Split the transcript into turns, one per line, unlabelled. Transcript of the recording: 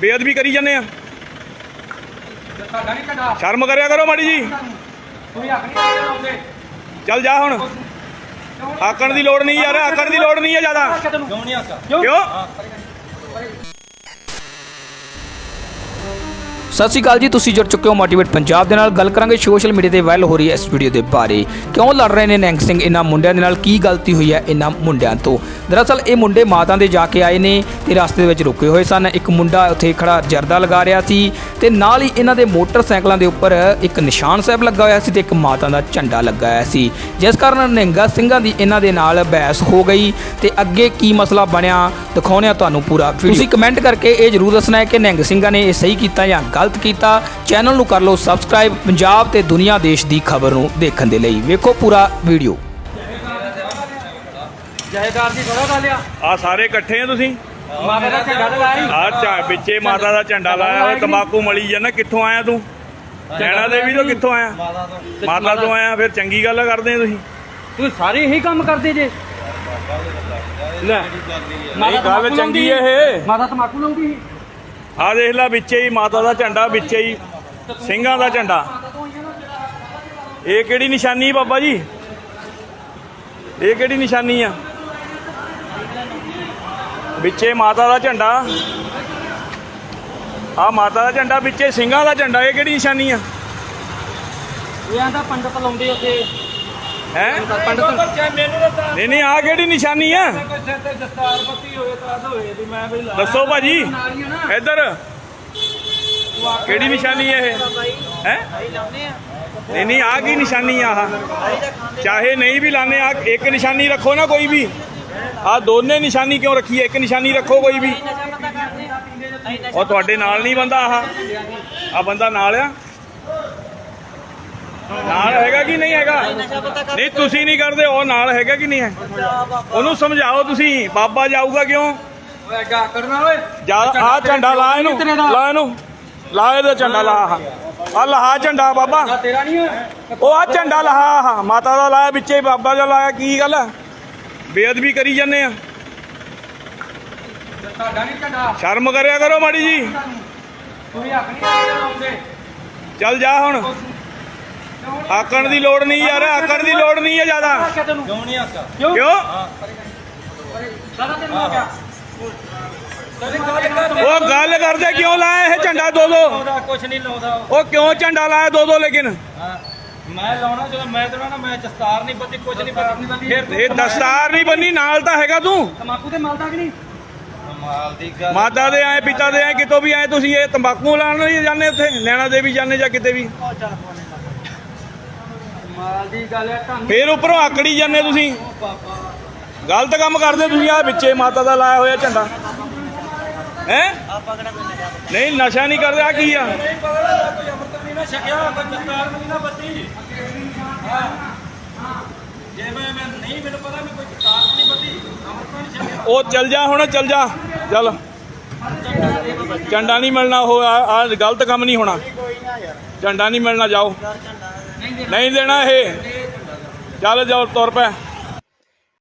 ਬੇਅਦਬੀ ਕਰੀ ਜਾਂਦੇ ਆ।
ਤੁਹਾਡਾ ਨਹੀਂ ਝੰਡਾ
ਸ਼ਰਮ ਕਰਿਆ ਕਰੋ ਮਾੜੀ ਜੀ।
ਤੁਸੀਂ ਹੱਕ ਨਹੀਂ ਲਾਉਂਦੇ
ਚੱਲ ਜਾ ਹੁਣ। ਆਕਣ ਦੀ ਲੋੜ ਨਹੀਂ ਯਾਰ, ਆਕਣ ਦੀ ਲੋੜ ਨਹੀਂ ਹੈ ਜ਼ਿਆਦਾ।
ਕਿਉਂ ਨਹੀਂ ਹੱਕ
ਕਿਉਂ?
ਸਤਿ ਸ਼੍ਰੀ ਅਕਾਲ ਜੀ ਤੁਸੀਂ ਜੁੜ ਚੁੱਕੇ ਹੋ ਮੋਟੀਵੇਟ ਪੰਜਾਬ ਦੇ ਨਾਲ। ਗੱਲ ਕਰਾਂਗੇ ਸੋਸ਼ਲ ਮੀਡੀਆ ਤੇ ਵਾਇਰਲ ਹੋ ਰਹੀ ਹੈ ਇਸ ਵੀਡੀਓ ਦੇ ਬਾਰੇ। ਕਿਉਂ ਲੜ ਰਹੇ ਨੇ ਨੈਂਗ ਸਿੰਘ? ਇਹਨਾਂ ਮੁੰਡਿਆਂ ਦੇ ਨਾਲ ਕੀ ਗਲਤੀ ਹੋਈ ਹੈ ਇਹਨਾਂ ਮੁੰਡਿਆਂ ਤੋਂ? ਦਰਅਸਲ ਇਹ ਮੁੰਡੇ ਮਾਤਾ ਦੇ ਜਾ ਕੇ ਆਏ ਨੇ ਤੇ ਰਸਤੇ ਦੇ ਵਿੱਚ ਰੁਕੇ ਹੋਏ ਸਨ। ਇੱਕ ਮੁੰਡਾ ਉੱਥੇ ਖੜਾ ਜਰਦਾ ਲਗਾ ਰਿਹਾ ਸੀ ਤੇ ਨਾਲ ਹੀ ਇਹਨਾਂ ਦੇ ਮੋਟਰਸਾਈਕਲਾਂ ਦੇ ਉੱਪਰ ਇੱਕ ਨਿਸ਼ਾਨ ਸਾਹਿਬ ਲੱਗਾ ਹੋਇਆ ਸੀ ਤੇ ਇੱਕ ਮਾਤਾ ਦਾ ਝੰਡਾ ਲੱਗਾ ਹੋਇਆ ਸੀ। ਜਿਸ ਕਾਰਨ ਨਿਹੰਗਾ ਸਿੰਘਾਂ ਦੀ ਇਹਨਾਂ ਦੇ ਨਾਲ ਬਹਿਸ ਹੋ ਗਈ ਤੇ ਅੱਗੇ ਕੀ ਮਸਲਾ ਬਣਿਆ ਦਿਖਾਉਂਦੇ ਹਾਂ ਤੁਹਾਨੂੰ ਪੂਰਾ। ਤੁਸੀਂ ਕਮੈਂਟ ਕਰਕੇ ਇਹ ਜਰੂਰ ਦੱਸਣਾ ਹੈ ਕਿ ਨਿਹੰਗ ਸਿੰਘਾਂ ਨੇ ਇਹ ਸਹੀ ਕੀਤਾ ਜਾਂ ਗਲਤ। ਕੀਤਾ ਚੈਨਲ ਨੂੰ ਕਰ ਲਓ ਸਬਸਕ੍ਰਾਈਬ ਪੰਜਾਬ ਤੇ ਦੁਨੀਆ ਦੇਸ਼ ਦੀ ਖਬਰ ਨੂੰ ਦੇਖਣ ਦੇ ਲਈ। ਵੇਖੋ ਪੂਰਾ ਵੀਡੀਓ
ਜਹੇਦਾਰ ਦੀ ਥੋੜਾ ਗੱਲ ਆ
ਆ ਸਾਰੇ ਇਕੱਠੇ ਆ ਤੁਸੀਂ?
ਮਾਤਾ ਦਾ ਝੰਡਾ ਤੇ ਲਾਇਆ
ਆ ਚਾ ਵਿੱਚੇ ਮਾਤਾ ਦਾ ਝੰਡਾ ਲਾਇਆ ਹੋਇਆ ਤੰਬਾਕੂ ਮਲੀ ਜਾਂਦਾ ਕਿੱਥੋਂ ਆਇਆ ਤੂੰ? ਨੈਣਾ ਦੇਵੀ ਤੋਂ ਕਿੱਥੋਂ ਆਇਆ? ਮਾਤਾ ਤੋਂ। ਆਇਆ ਫਿਰ ਚੰਗੀ ਗੱਲ ਕਰਦੇ ਆ ਤੁਸੀਂ?
ਤੁਸੀਂ ਸਾਰੇ ਇਹੀ ਕੰਮ ਕਰਦੇ ਜੇ? ਲੈ
ਗੱਲ ਚੰਗੀ ਹੈ ਇਹ।
ਮਾਤਾ ਤਮਾਕੂ ਲਾਉਂਦੀ ਸੀ।
ਆ ਦੇਖ ਲੈ ਵਿੱਚੇ ਹੀ, ਮਾਤਾ ਦਾ ਝੰਡਾ ਵਿੱਚੇ ਹੀ, ਸਿੰਘਾਂ ਦਾ ਝੰਡਾ। ਇਹ ਕਿਹੜੀ ਨਿਸ਼ਾਨੀ ਬਾਬਾ ਜੀ? ਇਹ ਕਿਹੜੀ ਨਿਸ਼ਾਨੀ ਆ? ਵਿੱਚੇ ਮਾਤਾ ਦਾ ਝੰਡਾ। ਆ ਮਾਤਾ ਦਾ ਝੰਡਾ, ਵਿੱਚੇ ਸਿੰਘਾਂ ਦਾ ਝੰਡਾ, ਇਹ ਕਿਹੜੀ ਨਿਸ਼ਾਨੀ ਆ?
ਇਹ ਆਂਦਾ ਪੰਡਤ ਲਾਉਂਦੇ ਉੱਥੇ।
ਹੈ? ਨਹੀਂ ਨਹੀਂ ਆ ਕਿਹੜੀ ਨਿਸ਼ਾਨੀ ਆ?
ਕੋਈ ਸਿਰ ਤੇ
ਦੱਸੋ ਭਾਜੀ। ਇੱਧਰ। ਕਿਹੜੀ ਨਿਸ਼ਾਨੀ ਹੈ ਇਹ? ਹੈ? ਨਹੀਂ ਨਹੀਂ ਆ ਕੀ ਨਿਸ਼ਾਨੀ ਆ ਆਹ? ਚਾਹੇ ਨਹੀਂ ਵੀ ਲਾਣੇ ਆ ਇੱਕ ਨਿਸ਼ਾਨੀ ਰੱਖੋ ਨਾ ਕੋਈ ਵੀ। ਆ ਦੋਨੇ ਨਿਸ਼ਾਨੀ ਕਿਉਂ ਰੱਖੀ ਹੈ ਇੱਕ ਨਿਸ਼ਾਨੀ ਰੱਖੋ ਕੋਈ ਵੀ। ਉਹ ਤੁਹਾਡੇ ਨਾਲ ਨਹੀਂ ਬੰਦਾ ਆਹ। ਆ ਬੰਦਾ ਨਾਲ ਆ? ਨਾਲ ਹੈਗਾ ਕਿ ਨਹੀਂ ਹੈਗਾ? ਨਹੀਂ ਤੁਸੀਂ ਨਹੀਂ ਕਰਦੇ ਉਹ ਨਾਲ ਹੈਗਾ ਕਿ ਨਹੀਂ ਹੈ? ਉਹਨੂੰ ਸਮਝਾਓ ਤੁਸੀਂ ਬਾਬਾ ਜਾਊਗਾ ਕਿਉਂ?
ਓਏ ਗਾ ਕਰਨਾ ਓਏ
ਜਾ ਆ ਝੰਡਾ ਲਾ ਇਹਨੂੰ ਲਾ ਇਹਨੂੰ ਲਾ ਇਹਦਾ ਝੰਡਾ ਲਾ ਆ ਲਹਾ ਝੰਡਾ ਬਾਬਾ।
ਆ ਤੇਰਾ ਨਹੀਂ ਹੈ?
ਉਹ ਆ ਝੰਡਾ ਲਹਾ ਆਹ। ਮਾਤਾ ਦਾ ਲਾਇਆ ਵਿੱਚੇ ਬਾਬਾ ਦਾ ਲਾਇਆ ਕੀ ਗੱਲ ਆ ਬੇਅਦਬੀ ਕਰੀ ਜਾਂਦੇ ਆ। ਸ਼ਰਮ ਕਰਿਆ ਕਰੋ ਮਾੜੀ ਜੀ। ਚੱਲ ਜਾ ਹੁਣ। ਆਕਣ ਦੀ ਲੋੜ ਨਹੀਂ ਯਾਰ ਆਕਣ ਦੀ ਲੋੜ ਨਹੀਂ ਹੈ ਜ਼ਿਆਦਾ।
ਕਿਉਂ ਨਹੀਂ ਹੱਕ ਕਿਉਂ
ਕਿਉਂ?
ਸਾਰਾ ਤੈਨੂੰ ਹੋ। ਗਿਆ
ਉਹ ਗੱਲ ਕਰਦੇ ਕਿਉਂ ਲਾਇਆ ਇਹ ਝੰਡਾ ਦੋ ਦੋ?
ਕੁਛ ਨਹੀਂ ਲਾਉਂਦਾ।
ਉਹ ਕਿਉਂ ਝੰਡਾ ਲਾਇਆ ਦੋ ਦੋ ਲੇਕਿਨ?
ਹਾਂ। ਮੈਂ ਲਾਉਣਾ ਜਦੋਂ ਮੈਂ ਲਾਉਣਾ ਮੈਂ ਦਸਤਾਰ ਨਹੀਂ ਬੱਤੀ ਕੁਛ ਨਹੀਂ ਫਿਰ
ਇਹ ਦਸਤਾਰ ਨਹੀਂ ਬੰਨੀ ਨਾਲ ਤਾਂ ਹੈਗਾ ਤੂੰ।
ਤਮਾਕੂ ਤੇ ਮਲਦਾ ਕਿ ਨਹੀਂ? ਮਾਲ ਦੀ
ਦੇ ਆਏ ਪਿਤਾ ਦੇ ਆਏ ਕਿਤੋਂ ਵੀ ਆਏ ਤੁਸੀਂ ਇਹ ਤੰਬਾਕੂ ਲਾਣ ਨਹੀਂ ਜਾਂਦੇ ਉੱਥੇ? ਨੈਣਾ ਦੇਵੀ ਜਾਂਦੇ ਜਾਂ ਕਿਤੇ ਵੀ?
ਮਾਲ ਦੀ ਗੱਲ ਹੈ ਤੁਹਾਨੂੰ
ਫੇਰ ਉੱਪਰੋਂ ਆਕੜੀ ਜਾਂਦੇ ਤੁਸੀਂ। ਗਲਤ ਕੰਮ ਕਰਦੇ ਤੁਸੀਂ ਆ ਵਿੱਚੇ ਮਾਤਾ ਦਾ ਲਾਇਆ ਹੋਇਆ ਝੰਡਾ। ਹੈ? ਨਹੀਂ ਨਸ਼ਾ ਨਹੀਂ ਕਰਦੇ ਆ ਕੀ ਆ?
ਨਹੀਂ ਪਤਾ ਲੱਗਾ ਕੋਈ ਅੰਮ੍ਰਿਤ ਨਹੀਂ ਨਾ ਛਕਿਆ ਕੋਈ ਦਸਤਾਰ ਨਹੀਂ ਨਾ ਬੱਤੀ ਹਾਂ ਜੇ ਮੈਂ ਮੈਂ ਨਹੀਂ ਮੈਨੂੰ ਪਤਾ ਮੈਂ ਕੋਈ ਦਸਤਾਰ ਨਹੀਂ ਬੱਤੀ ਅੰਮ੍ਰਿਤ ਨਹੀਂ ਛਕਿਆ
ਉਹ ਚੱਲ ਜਾ ਹੁਣ ਚੱਲ ਜਾ। ਚੱਲ। ਝੰਡਾ ਨਹੀਂ ਮਿਲਣਾ ਉਹ ਆ ਗਲਤ ਕੰਮ ਨਹੀਂ ਹੋਣਾ। ਝੰਡਾ ਨਹੀਂ ਮਿਲਣਾ ਜਾਓ। ਨਹੀਂ ਦੇਣਾ ਇਹ। ਚੱਲ ਜਾਓ ਤੁਰ ਪੈ।